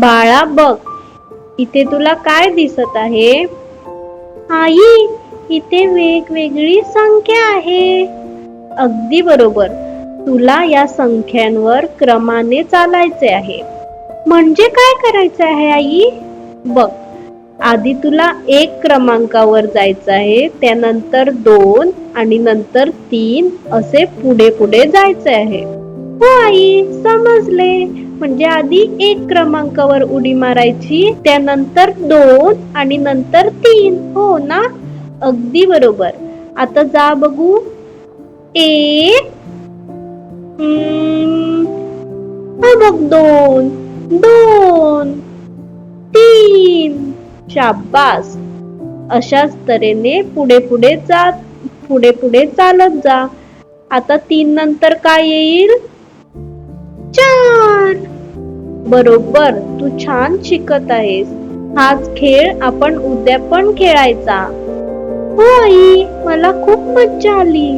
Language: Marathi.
बाळा बघ. इथे तुला काय दिसत आहे? आई इथे वेगवेगळी संख्या आहे. अगदी बरोबर. तुला या संख्यांवर क्रमाने चालायचे आहे. म्हणजे काय करायचं आहे आई? बघ. आधी तुला एक क्रमांकावर जायचं आहे त्यानंतर दोन आणि नंतर तीन असे पुढे पुढे जायचे आहे. हो आई समजले. म्हणजे आधी एक क्रमांकावर उडी मारायची त्यानंतर दोन आणि नंतर तीन. हो ना? अगदी बरोबर. आता जा बघू. एक बघ दोन दोन तीन. शाबास. अशाच तऱ्हेने पुढे पुढे जात पुढे पुढे चालत जा. आता तीन नंतर काय येईल? चार. बरोबर तू छान शिकत आहेस. हाच खेळ आपण उद्या पण खेळायचा. हो आई मला खूप मज्जा आली.